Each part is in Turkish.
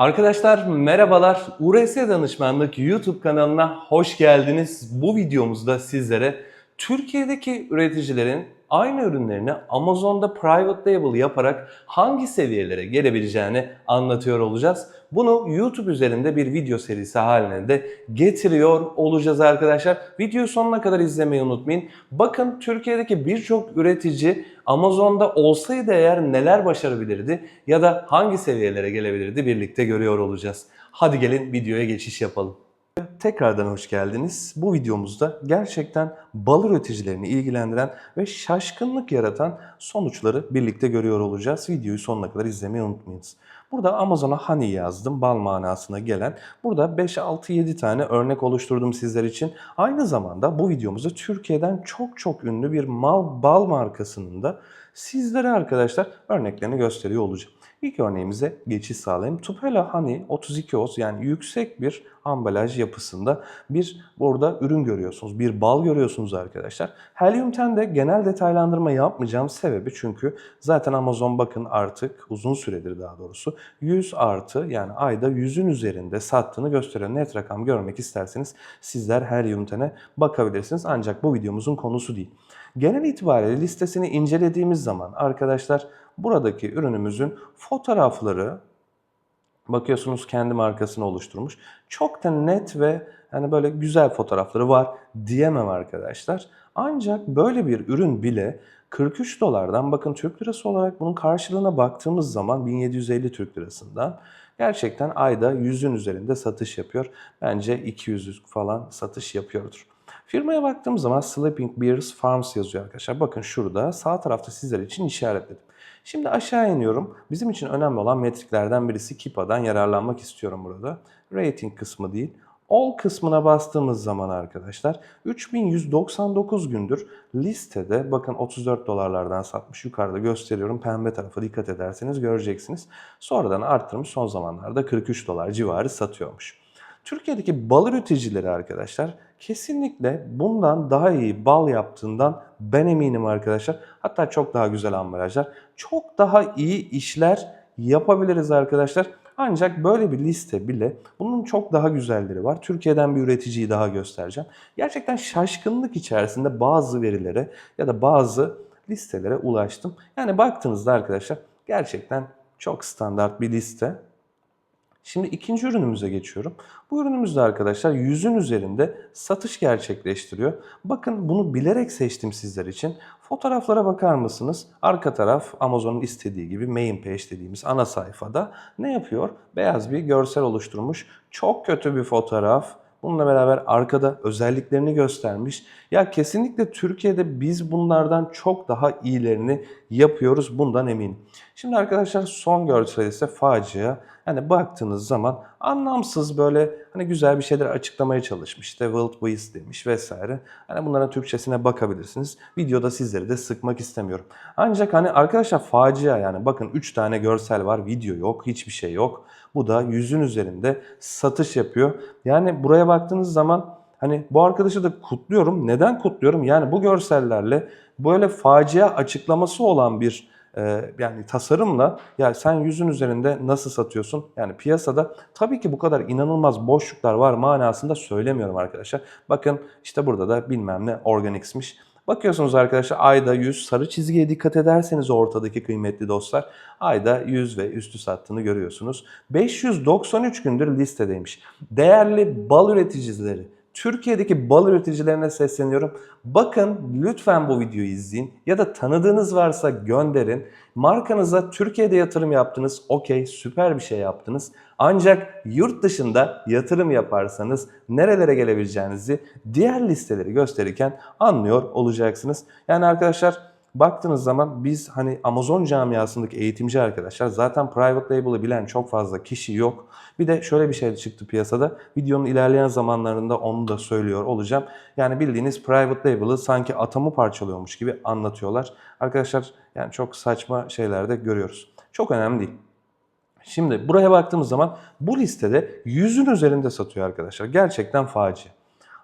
Arkadaşlar merhabalar. URS Danışmanlık YouTube kanalına hoş geldiniz. Bu videomuzda sizlere Türkiye'deki üreticilerin aynı ürünlerini Amazon'da private label yaparak hangi seviyelere gelebileceğini anlatıyor olacağız. Bunu YouTube üzerinde bir video serisi haline de getiriyor olacağız arkadaşlar. Videoyu sonuna kadar izlemeyi unutmayın. Bakın Türkiye'deki birçok üretici Amazon'da olsaydı eğer neler başarabilirdi ya da hangi seviyelere gelebilirdi birlikte görüyor olacağız. Hadi gelin videoya geçiş yapalım. Tekrardan hoş geldiniz. Bu videomuzda gerçekten bal üreticilerini ilgilendiren ve şaşkınlık yaratan sonuçları birlikte görüyor olacağız. Videoyu sonuna kadar izlemeyi unutmayınız. Burada Amazon'a honey yazdım, bal manasına gelen. Burada 5, 6, 7 tane örnek oluşturdum sizler için. Aynı zamanda bu videomuzda Türkiye'den çok çok ünlü bir mal bal markasının da sizlere arkadaşlar örneklerini gösteriyor olacağım. İlk örneğimize geçiş sağlayayım. Tupelo Honey 32 oz yani yüksek bir ambalaj yapısında bir burada ürün görüyorsunuz. Bir bal görüyorsunuz arkadaşlar. Helium 10'de genel detaylandırma yapmayacağım sebebi çünkü zaten Amazon bakın artık uzun süredir daha doğrusu 100 artı yani ayda 100'ün üzerinde sattığını gösteriyor. Net rakam görmek isterseniz sizler Helium 10'e bakabilirsiniz. Ancak bu videomuzun konusu değil. Genel itibariyle listesini incelediğimiz zaman arkadaşlar buradaki ürünümüzün fotoğrafları bakıyorsunuz kendi markasını oluşturmuş. Çok da net ve hani böyle güzel fotoğrafları var diyemem arkadaşlar. Ancak böyle bir ürün bile 43 dolardan bakın Türk lirası olarak bunun karşılığına baktığımız zaman 1750 Türk lirasından gerçekten ayda 100'ün üzerinde satış yapıyor. Bence 200 falan satış yapıyordur. Firmaya baktığımız zaman Sleeping Bears Farms yazıyor arkadaşlar. Bakın şurada sağ tarafta sizler için işaretledim. Şimdi aşağı iniyorum. Bizim için önemli olan metriklerden birisi Kipa'dan yararlanmak istiyorum burada. Rating kısmı değil. All kısmına bastığımız zaman arkadaşlar 3199 gündür listede bakın 34 dolarlardan satmış yukarıda gösteriyorum pembe tarafa dikkat ederseniz göreceksiniz. Sonradan arttırmış son zamanlarda 43 dolar civarı satıyormuş. Türkiye'deki bal üreticileri arkadaşlar kesinlikle bundan daha iyi bal yaptığından ben eminim arkadaşlar. Hatta çok daha güzel ambalajlar, çok daha iyi işler yapabiliriz arkadaşlar. Ancak böyle bir liste bile bunun çok daha güzelleri var. Türkiye'den bir üreticiyi daha göstereceğim. Gerçekten şaşkınlık içerisinde bazı verilere ya da bazı listelere ulaştım. Yani baktığınızda arkadaşlar gerçekten çok standart bir liste. Şimdi ikinci ürünümüze geçiyorum. Bu ürünümüzde arkadaşlar yüzün üzerinde satış gerçekleştiriyor. Bakın bunu bilerek seçtim sizler için. Fotoğraflara bakar mısınız? Arka taraf Amazon'un istediği gibi main page dediğimiz ana sayfada ne yapıyor? Beyaz bir görsel oluşturmuş. Çok kötü bir fotoğraf. Bununla beraber arkada özelliklerini göstermiş. Ya kesinlikle Türkiye'de biz bunlardan çok daha iyilerini yapıyoruz bundan eminim. Şimdi arkadaşlar son görsel ise facia. Hani baktığınız zaman anlamsız böyle hani güzel bir şeyler açıklamaya çalışmış. İşte Wild Beast demiş vesaire. Hani bunların Türkçesine bakabilirsiniz. Videoda sizleri de sıkmak istemiyorum. Ancak hani arkadaşlar facia yani bakın 3 tane görsel var. Video yok. Hiçbir şey yok. Bu da yüzün üzerinde satış yapıyor. Yani buraya baktığınız zaman hani bu arkadaşı da kutluyorum. Neden kutluyorum? Yani bu görsellerle böyle facia açıklaması olan bir e, yani tasarımla ya sen yüzün üzerinde nasıl satıyorsun? Yani piyasada tabii ki bu kadar inanılmaz boşluklar var manasında söylemiyorum arkadaşlar. Bakın işte burada da bilmem ne organiksmiş. Bakıyorsunuz arkadaşlar ayda 100 sarı çizgiye dikkat ederseniz ortadaki kıymetli dostlar ayda 100 ve üstü sattığını görüyorsunuz. 593 gündür listedeymiş. Değerli bal üreticileri Türkiye'deki bal üreticilerine sesleniyorum. Bakın lütfen bu videoyu izleyin ya da tanıdığınız varsa gönderin. Markanıza Türkiye'de yatırım yaptınız. Okey süper bir şey yaptınız. Ancak yurt dışında yatırım yaparsanız nerelere gelebileceğinizi diğer listeleri gösterirken anlıyor olacaksınız. Yani arkadaşlar baktığınız zaman biz hani Amazon camiasındaki eğitimci arkadaşlar zaten private label'ı bilen çok fazla kişi yok. Bir de şöyle bir şey çıktı piyasada. Videonun ilerleyen zamanlarında onu da söylüyor olacağım. Yani bildiğiniz private label'ı sanki atomu parçalıyormuş gibi anlatıyorlar. Arkadaşlar yani çok saçma şeyler de görüyoruz. Çok önemli değil. Şimdi buraya baktığımız zaman bu listede yüzün üzerinde satıyor arkadaşlar. Gerçekten facia.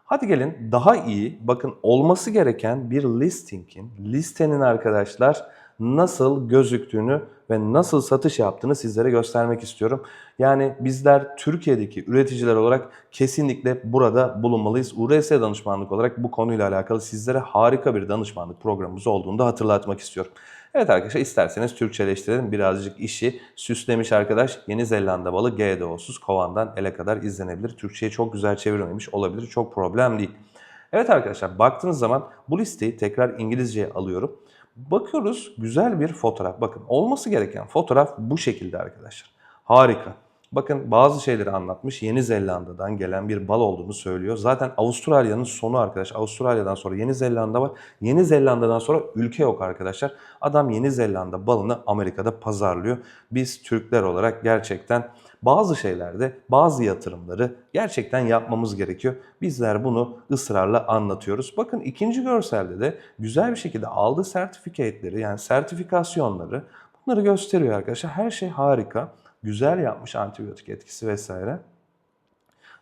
Hadi gelin daha iyi bakın olması gereken bir listingin, listenin arkadaşlar nasıl gözüktüğünü ve nasıl satış yaptığını sizlere göstermek istiyorum. Yani bizler Türkiye'deki üreticiler olarak kesinlikle burada bulunmalıyız. URS danışmanlık olarak bu konuyla alakalı sizlere harika bir danışmanlık programımız olduğunu da hatırlatmak istiyorum. Evet arkadaşlar isterseniz Türkçeleştirelim. Birazcık işi süslemiş arkadaş. Yeni Zelanda balı GDO'suz kovandan ele kadar izlenebilir. Türkçe'ye çok güzel çevirmemiş olabilir. Çok problem değil. Evet arkadaşlar baktığınız zaman bu listeyi tekrar İngilizceye alıyorum. Bakıyoruz güzel bir fotoğraf. Bakın olması gereken fotoğraf bu şekilde arkadaşlar. Harika. Bakın bazı şeyleri anlatmış. Yeni Zelanda'dan gelen bir bal olduğunu söylüyor. Zaten Avustralya'nın sonu arkadaş. Avustralya'dan sonra Yeni Zelanda var. Yeni Zelanda'dan sonra ülke yok arkadaşlar. Adam Yeni Zelanda balını Amerika'da pazarlıyor. Biz Türkler olarak gerçekten bazı şeylerde bazı yatırımları gerçekten yapmamız gerekiyor. Bizler bunu ısrarla anlatıyoruz. Bakın ikinci görselde de güzel bir şekilde aldığı sertifikate'leri yani sertifikasyonları bunları gösteriyor arkadaşlar. Her şey harika. Güzel yapmış antibiyotik etkisi vesaire.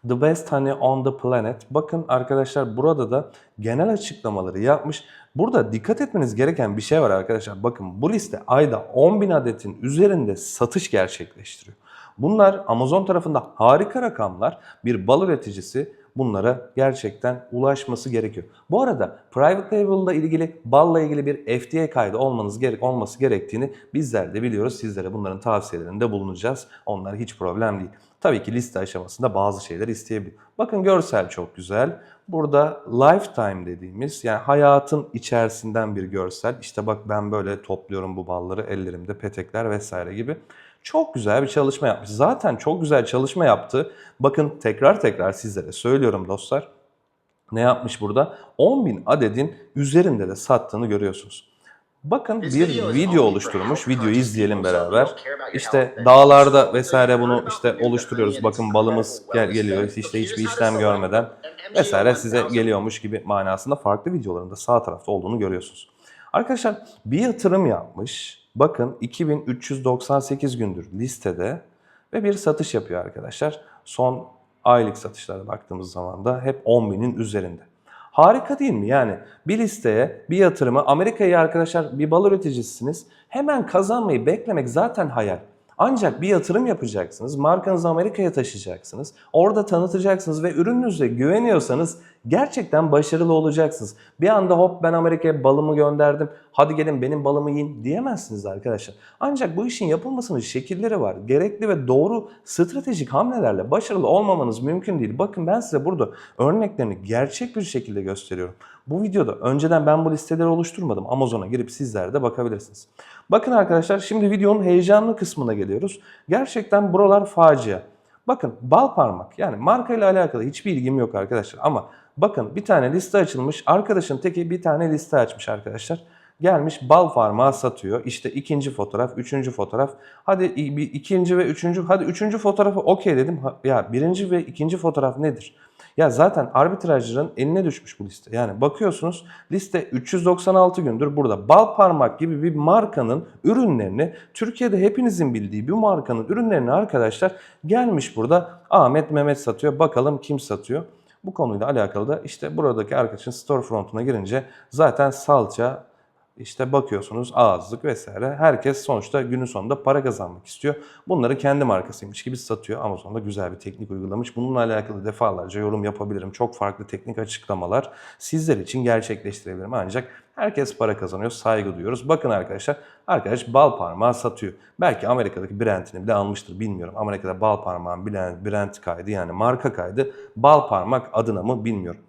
The best honey on the planet. Bakın arkadaşlar burada da genel açıklamaları yapmış. Burada dikkat etmeniz gereken bir şey var arkadaşlar. Bakın bu liste ayda 10.000 adetin üzerinde satış gerçekleştiriyor. Bunlar Amazon tarafında harika rakamlar. Bir bal üreticisi bunlara gerçekten ulaşması gerekiyor. Bu arada private label ile ilgili balla ilgili bir FDA kaydı olmanız gerek olması gerektiğini bizler de biliyoruz. Sizlere bunların tavsiyelerinde bulunacağız. Onlar hiç problem değil. Tabii ki liste aşamasında bazı şeyler isteyebilir. Bakın görsel çok güzel. Burada lifetime dediğimiz yani hayatın içerisinden bir görsel. İşte bak ben böyle topluyorum bu balları ellerimde petekler vesaire gibi. Çok güzel bir çalışma yapmış. Zaten çok güzel çalışma yaptı. Bakın tekrar tekrar sizlere söylüyorum dostlar. Ne yapmış burada? 10.000 adedin üzerinde de sattığını görüyorsunuz. Bakın bir video oluşturmuş. Videoyu izleyelim beraber. İşte dağlarda vesaire bunu işte oluşturuyoruz. Bakın balımız gel geliyor işte hiçbir işlem görmeden vesaire size geliyormuş gibi manasında farklı videolarında sağ tarafta olduğunu görüyorsunuz. Arkadaşlar bir yatırım yapmış. Bakın 2398 gündür listede ve bir satış yapıyor arkadaşlar. Son aylık satışlara baktığımız zaman da hep 10.000'in üzerinde. Harika değil mi? Yani bir listeye, bir yatırımı, Amerika'ya arkadaşlar bir bal üreticisiniz. Hemen kazanmayı beklemek zaten hayal. Ancak bir yatırım yapacaksınız, markanızı Amerika'ya taşıyacaksınız, orada tanıtacaksınız ve ürününüze güveniyorsanız gerçekten başarılı olacaksınız. Bir anda hop ben Amerika'ya balımı gönderdim, hadi gelin benim balımı yiyin diyemezsiniz arkadaşlar. Ancak bu işin yapılmasının şekilleri var. Gerekli ve doğru stratejik hamlelerle başarılı olmamanız mümkün değil. Bakın ben size burada örneklerini gerçek bir şekilde gösteriyorum. Bu videoda önceden ben bu listeleri oluşturmadım. Amazon'a girip sizler de bakabilirsiniz. Bakın arkadaşlar şimdi videonun heyecanlı kısmına geliyoruz. Gerçekten buralar facia. Bakın bal parmak yani marka ile alakalı hiçbir ilgim yok arkadaşlar ama bakın bir tane liste açılmış. Arkadaşın teki bir tane liste açmış arkadaşlar. Gelmiş bal parmağı satıyor. İşte ikinci fotoğraf, üçüncü fotoğraf. Hadi ikinci ve üçüncü, hadi üçüncü fotoğrafı okey dedim. Ya birinci ve ikinci fotoğraf nedir? Ya zaten arbitrajcıların eline düşmüş bu liste. Yani bakıyorsunuz liste 396 gündür burada. Bal parmak gibi bir markanın ürünlerini Türkiye'de hepinizin bildiği bir markanın ürünlerini arkadaşlar gelmiş burada Ahmet Mehmet satıyor. Bakalım kim satıyor? Bu konuyla alakalı da işte buradaki arkadaşın storefront'una girince zaten salça, işte bakıyorsunuz ağızlık vesaire. Herkes sonuçta günün sonunda para kazanmak istiyor. Bunları kendi markasıymış gibi satıyor. Amazon'da güzel bir teknik uygulamış. Bununla alakalı defalarca yorum yapabilirim. Çok farklı teknik açıklamalar sizler için gerçekleştirebilirim. Ancak herkes para kazanıyor, saygı duyuyoruz. Bakın arkadaşlar, arkadaş bal parmağı satıyor. Belki Amerika'daki brandini bile almıştır bilmiyorum. Amerika'da bal parmağın brand, kaydı yani marka kaydı bal parmak adına mı bilmiyorum.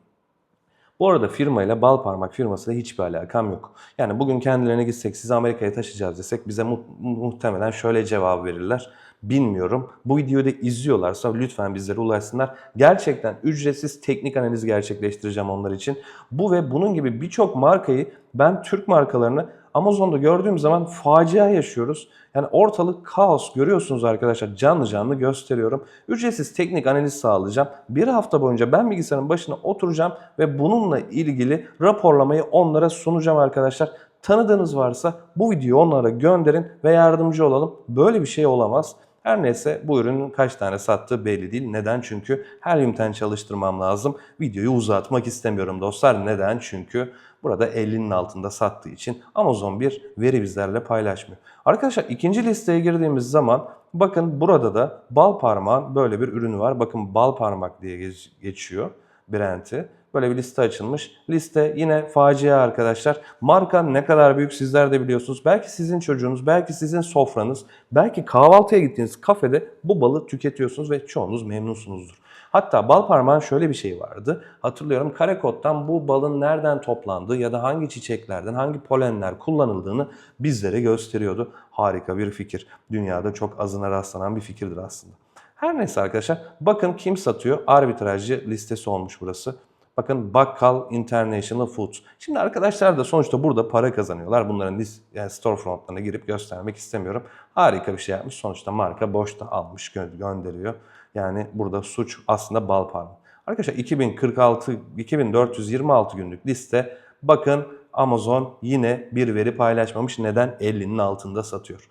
Bu arada firmayla bal parmak firmasıyla hiçbir alakam yok. Yani bugün kendilerine gitsek sizi Amerika'ya taşıyacağız desek bize mu- muhtemelen şöyle cevap verirler. Bilmiyorum. Bu videoyu izliyorlarsa lütfen bizlere ulaşsınlar. Gerçekten ücretsiz teknik analiz gerçekleştireceğim onlar için. Bu ve bunun gibi birçok markayı ben Türk markalarını Amazon'da gördüğüm zaman facia yaşıyoruz. Yani ortalık kaos görüyorsunuz arkadaşlar canlı canlı gösteriyorum. Ücretsiz teknik analiz sağlayacağım. Bir hafta boyunca ben bilgisayarın başına oturacağım ve bununla ilgili raporlamayı onlara sunacağım arkadaşlar. Tanıdığınız varsa bu videoyu onlara gönderin ve yardımcı olalım. Böyle bir şey olamaz. Her neyse bu ürünün kaç tane sattığı belli değil. Neden? Çünkü her üniten çalıştırmam lazım. Videoyu uzatmak istemiyorum dostlar. Neden? Çünkü burada 50'nin altında sattığı için Amazon bir veri bizlerle paylaşmıyor. Arkadaşlar ikinci listeye girdiğimiz zaman bakın burada da bal parmağın böyle bir ürünü var. Bakın bal parmak diye geç- geçiyor brand'i. Böyle bir liste açılmış. Liste yine facia arkadaşlar. Marka ne kadar büyük sizler de biliyorsunuz. Belki sizin çocuğunuz, belki sizin sofranız, belki kahvaltıya gittiğiniz kafede bu balı tüketiyorsunuz ve çoğunuz memnunsunuzdur. Hatta bal parmağın şöyle bir şey vardı. Hatırlıyorum karekoddan bu balın nereden toplandığı ya da hangi çiçeklerden, hangi polenler kullanıldığını bizlere gösteriyordu. Harika bir fikir. Dünyada çok azına rastlanan bir fikirdir aslında. Her neyse arkadaşlar bakın kim satıyor? Arbitrajcı listesi olmuş burası. Bakın Bakkal International Foods. Şimdi arkadaşlar da sonuçta burada para kazanıyorlar. Bunların list, yani storefrontlarına girip göstermek istemiyorum. Harika bir şey yapmış. Sonuçta marka boşta almış gö- gönderiyor. Yani burada suç aslında bal parmağı. Arkadaşlar 2046 2426 günlük liste. Bakın Amazon yine bir veri paylaşmamış. Neden? 50'nin altında satıyor.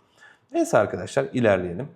Neyse arkadaşlar ilerleyelim.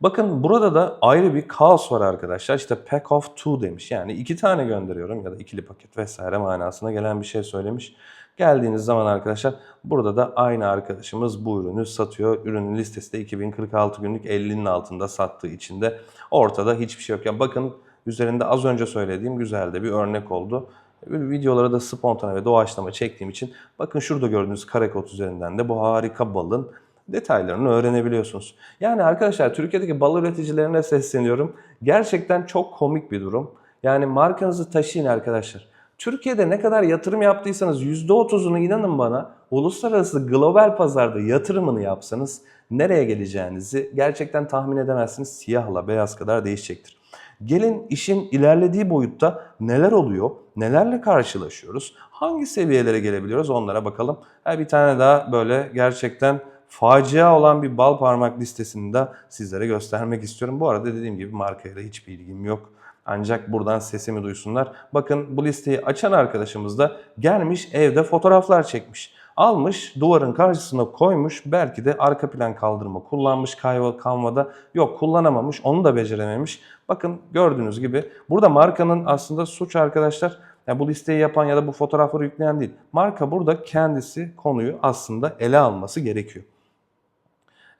Bakın burada da ayrı bir kaos var arkadaşlar. İşte pack of two demiş. Yani iki tane gönderiyorum ya da ikili paket vesaire manasına gelen bir şey söylemiş. Geldiğiniz zaman arkadaşlar burada da aynı arkadaşımız bu ürünü satıyor. Ürünün listesi de 2046 günlük 50'nin altında sattığı için de ortada hiçbir şey yok. Yani bakın üzerinde az önce söylediğim güzel de bir örnek oldu. Videoları da spontane ve doğaçlama çektiğim için bakın şurada gördüğünüz kare kod üzerinden de bu harika balın detaylarını öğrenebiliyorsunuz. Yani arkadaşlar Türkiye'deki bal üreticilerine sesleniyorum. Gerçekten çok komik bir durum. Yani markanızı taşıyın arkadaşlar. Türkiye'de ne kadar yatırım yaptıysanız %30'unu inanın bana uluslararası global pazarda yatırımını yapsanız nereye geleceğinizi gerçekten tahmin edemezsiniz. Siyahla beyaz kadar değişecektir. Gelin işin ilerlediği boyutta neler oluyor, nelerle karşılaşıyoruz, hangi seviyelere gelebiliyoruz onlara bakalım. Ha, bir tane daha böyle gerçekten facia olan bir bal parmak listesini de sizlere göstermek istiyorum. Bu arada dediğim gibi markayla hiçbir ilgim yok. Ancak buradan sesimi duysunlar. Bakın bu listeyi açan arkadaşımız da gelmiş evde fotoğraflar çekmiş. Almış duvarın karşısına koymuş belki de arka plan kaldırma kullanmış Canva- Canva'da yok kullanamamış onu da becerememiş. Bakın gördüğünüz gibi burada markanın aslında suç arkadaşlar yani bu listeyi yapan ya da bu fotoğrafları yükleyen değil. Marka burada kendisi konuyu aslında ele alması gerekiyor.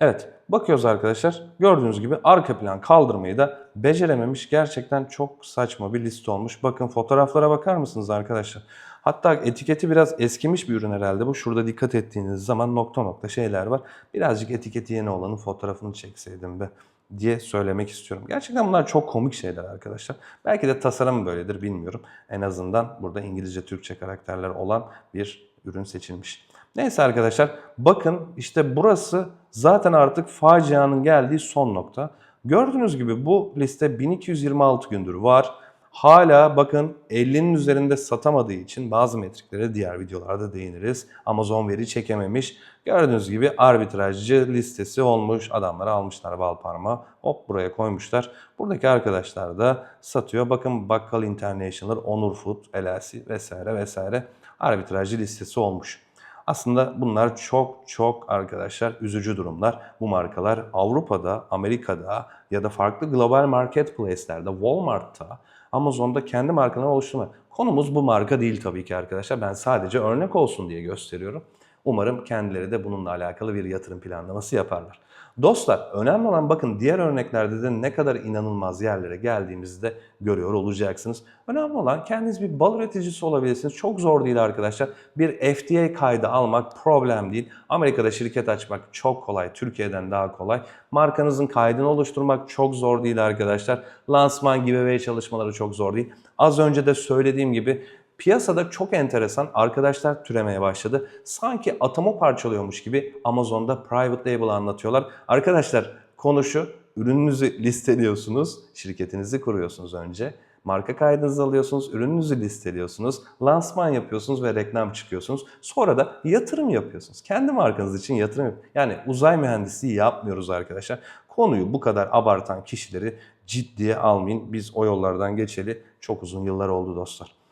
Evet, bakıyoruz arkadaşlar. Gördüğünüz gibi arka plan kaldırmayı da becerememiş. Gerçekten çok saçma bir liste olmuş. Bakın fotoğraflara bakar mısınız arkadaşlar? Hatta etiketi biraz eskimiş bir ürün herhalde bu. Şurada dikkat ettiğiniz zaman nokta nokta şeyler var. Birazcık etiketi yeni olanın fotoğrafını çekseydim be diye söylemek istiyorum. Gerçekten bunlar çok komik şeyler arkadaşlar. Belki de tasarım böyledir bilmiyorum. En azından burada İngilizce, Türkçe karakterler olan bir ürün seçilmiş. Neyse arkadaşlar bakın işte burası zaten artık facianın geldiği son nokta. Gördüğünüz gibi bu liste 1226 gündür var. Hala bakın 50'nin üzerinde satamadığı için bazı metriklere diğer videolarda değiniriz. Amazon veri çekememiş. Gördüğünüz gibi arbitrajcı listesi olmuş. Adamları almışlar bal parmağı. Hop buraya koymuşlar. Buradaki arkadaşlar da satıyor. Bakın Bakkal International, Onur Food, LLC vesaire vesaire arbitrajcı listesi olmuş. Aslında bunlar çok çok arkadaşlar üzücü durumlar. Bu markalar Avrupa'da, Amerika'da ya da farklı global marketplace'lerde, Walmart'ta, Amazon'da kendi markalarını oluşturma. Konumuz bu marka değil tabii ki arkadaşlar. Ben sadece örnek olsun diye gösteriyorum. Umarım kendileri de bununla alakalı bir yatırım planlaması yaparlar. Dostlar önemli olan bakın diğer örneklerde de ne kadar inanılmaz yerlere geldiğimizde görüyor olacaksınız. Önemli olan kendiniz bir bal üreticisi olabilirsiniz. Çok zor değil arkadaşlar. Bir FDA kaydı almak problem değil. Amerika'da şirket açmak çok kolay. Türkiye'den daha kolay. Markanızın kaydını oluşturmak çok zor değil arkadaşlar. Lansman giveaway çalışmaları çok zor değil. Az önce de söylediğim gibi Piyasada çok enteresan arkadaşlar türemeye başladı. Sanki atomu parçalıyormuş gibi Amazon'da private label anlatıyorlar. Arkadaşlar konu şu, ürününüzü listeliyorsunuz, şirketinizi kuruyorsunuz önce. Marka kaydınızı alıyorsunuz, ürününüzü listeliyorsunuz, lansman yapıyorsunuz ve reklam çıkıyorsunuz. Sonra da yatırım yapıyorsunuz. Kendi markanız için yatırım Yani uzay mühendisliği yapmıyoruz arkadaşlar. Konuyu bu kadar abartan kişileri ciddiye almayın. Biz o yollardan geçeli çok uzun yıllar oldu dostlar.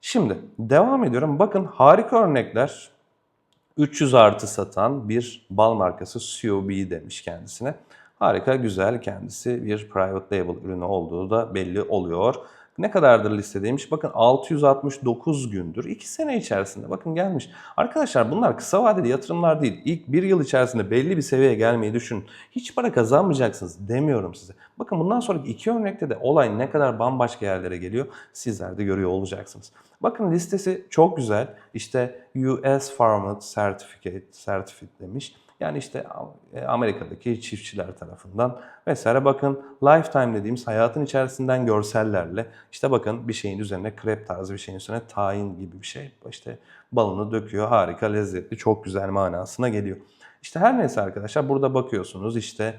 Şimdi devam ediyorum. Bakın harika örnekler. 300 artı satan bir bal markası COB demiş kendisine. Harika, güzel. Kendisi bir private label ürünü olduğu da belli oluyor. Ne kadardır listedeymiş? Bakın 669 gündür. 2 sene içerisinde bakın gelmiş. Arkadaşlar bunlar kısa vadeli yatırımlar değil. İlk bir yıl içerisinde belli bir seviyeye gelmeyi düşünün. Hiç para kazanmayacaksınız demiyorum size. Bakın bundan sonraki iki örnekte de olay ne kadar bambaşka yerlere geliyor sizler de görüyor olacaksınız. Bakın listesi çok güzel. İşte US Farmer Certificate, Certificate demiş. Yani işte e, Amerika'daki çiftçiler tarafından vesaire bakın lifetime dediğimiz hayatın içerisinden görsellerle işte bakın bir şeyin üzerine krep tarzı bir şeyin üzerine tahin gibi bir şey işte balını döküyor harika lezzetli çok güzel manasına geliyor. İşte her neyse arkadaşlar burada bakıyorsunuz işte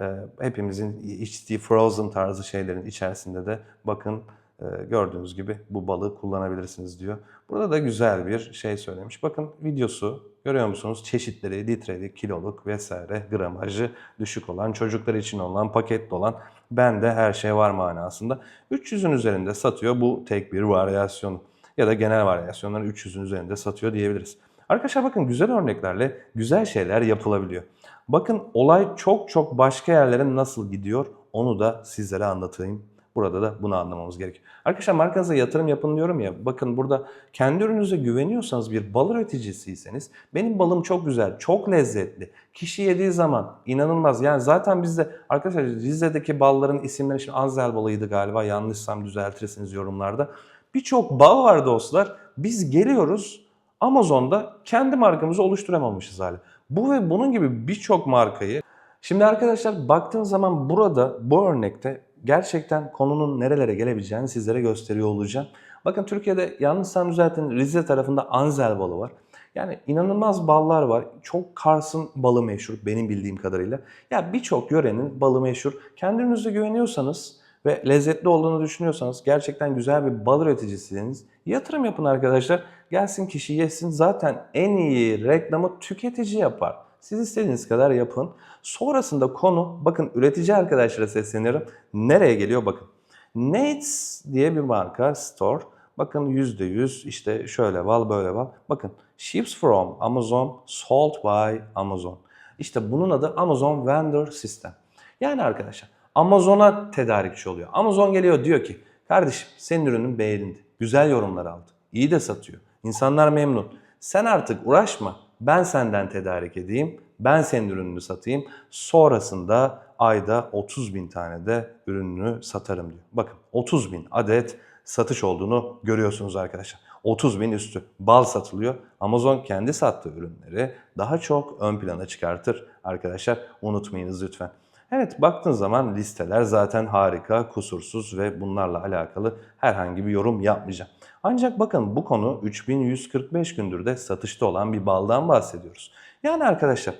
e, hepimizin içtiği frozen tarzı şeylerin içerisinde de bakın e, gördüğünüz gibi bu balığı kullanabilirsiniz diyor. Burada da güzel bir şey söylemiş. Bakın videosu görüyor musunuz? Çeşitleri, litrelik, kiloluk vesaire gramajı düşük olan, çocuklar için olan, paketli olan bende her şey var manasında. 300'ün üzerinde satıyor bu tek bir varyasyonu ya da genel varyasyonları 300'ün üzerinde satıyor diyebiliriz. Arkadaşlar bakın güzel örneklerle güzel şeyler yapılabiliyor. Bakın olay çok çok başka yerlere nasıl gidiyor onu da sizlere anlatayım. Burada da bunu anlamamız gerekiyor. Arkadaşlar markanıza yatırım yapın diyorum ya. Bakın burada kendi ürününüze güveniyorsanız bir bal üreticisiyseniz benim balım çok güzel, çok lezzetli. Kişi yediği zaman inanılmaz. Yani zaten bizde arkadaşlar Rize'deki balların isimleri şimdi Anzel balıydı galiba. Yanlışsam düzeltirsiniz yorumlarda. Birçok bal var dostlar. Biz geliyoruz Amazon'da kendi markamızı oluşturamamışız hala. Bu ve bunun gibi birçok markayı Şimdi arkadaşlar baktığınız zaman burada bu örnekte gerçekten konunun nerelere gelebileceğini sizlere gösteriyor olacağım. Bakın Türkiye'de yanlışsam düzeltin Rize tarafında Anzel balı var. Yani inanılmaz ballar var. Çok Kars'ın balı meşhur benim bildiğim kadarıyla. Ya birçok yörenin balı meşhur. Kendinize güveniyorsanız ve lezzetli olduğunu düşünüyorsanız gerçekten güzel bir bal üreticisiniz. Yatırım yapın arkadaşlar. Gelsin kişi yesin. Zaten en iyi reklamı tüketici yapar. Siz istediğiniz kadar yapın. Sonrasında konu bakın üretici arkadaşlara sesleniyorum. Nereye geliyor bakın. Nates diye bir marka store. Bakın %100 işte şöyle bal böyle bal. Bakın ships from Amazon, sold by Amazon. İşte bunun adı Amazon Vendor System. Yani arkadaşlar Amazon'a tedarikçi oluyor. Amazon geliyor diyor ki kardeşim senin ürünün beğenildi. Güzel yorumlar aldı. İyi de satıyor. İnsanlar memnun. Sen artık uğraşma. Ben senden tedarik edeyim. Ben senin ürününü satayım. Sonrasında ayda 30 bin tane de ürününü satarım diyor. Bakın 30 bin adet satış olduğunu görüyorsunuz arkadaşlar. 30 bin üstü bal satılıyor. Amazon kendi sattığı ürünleri daha çok ön plana çıkartır arkadaşlar. Unutmayınız lütfen. Evet baktığın zaman listeler zaten harika, kusursuz ve bunlarla alakalı herhangi bir yorum yapmayacağım. Ancak bakın bu konu 3145 gündür de satışta olan bir baldan bahsediyoruz. Yani arkadaşlar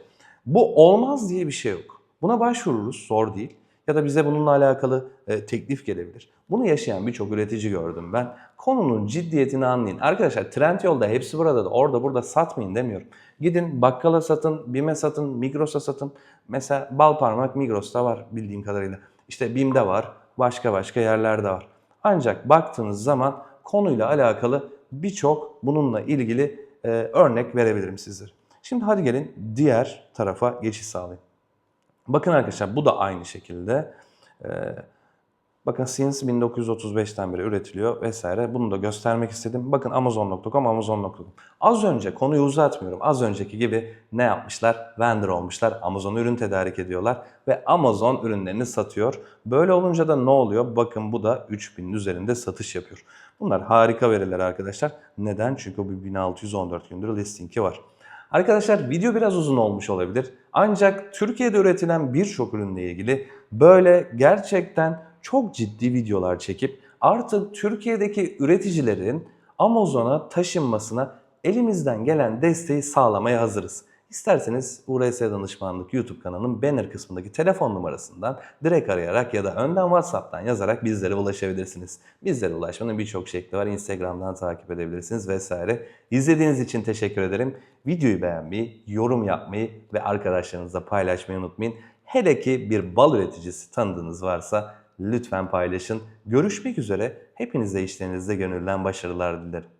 bu olmaz diye bir şey yok. Buna başvururuz, zor değil. Ya da bize bununla alakalı e, teklif gelebilir. Bunu yaşayan birçok üretici gördüm ben. Konunun ciddiyetini anlayın. Arkadaşlar Trendyol'da hepsi burada da orada burada satmayın demiyorum. Gidin bakkala satın, BİM'e satın, Migros'a satın. Mesela bal parmak Migros'ta var bildiğim kadarıyla. İşte BİM'de var, başka başka yerlerde var. Ancak baktığınız zaman konuyla alakalı birçok bununla ilgili e, örnek verebilirim sizlere. Şimdi hadi gelin diğer tarafa geçiş sağlayın. Bakın arkadaşlar bu da aynı şekilde. Bakın since 1935'ten beri üretiliyor vesaire. Bunu da göstermek istedim. Bakın Amazon.com, Amazon.com. Az önce konuyu uzatmıyorum. Az önceki gibi ne yapmışlar? Vendor olmuşlar. Amazon ürün tedarik ediyorlar ve Amazon ürünlerini satıyor. Böyle olunca da ne oluyor? Bakın bu da 3000'in üzerinde satış yapıyor. Bunlar harika veriler arkadaşlar. Neden? Çünkü bu 1614 gündür listingi var. Arkadaşlar video biraz uzun olmuş olabilir. Ancak Türkiye'de üretilen birçok ürünle ilgili böyle gerçekten çok ciddi videolar çekip artık Türkiye'deki üreticilerin Amazon'a taşınmasına elimizden gelen desteği sağlamaya hazırız. İsterseniz URS Danışmanlık YouTube kanalının banner kısmındaki telefon numarasından direkt arayarak ya da önden WhatsApp'tan yazarak bizlere ulaşabilirsiniz. Bizlere ulaşmanın birçok şekli var. Instagram'dan takip edebilirsiniz vesaire. İzlediğiniz için teşekkür ederim. Videoyu beğenmeyi, yorum yapmayı ve arkadaşlarınızla paylaşmayı unutmayın. Hele ki bir bal üreticisi tanıdığınız varsa lütfen paylaşın. Görüşmek üzere. Hepinize işlerinizde gönülden başarılar dilerim.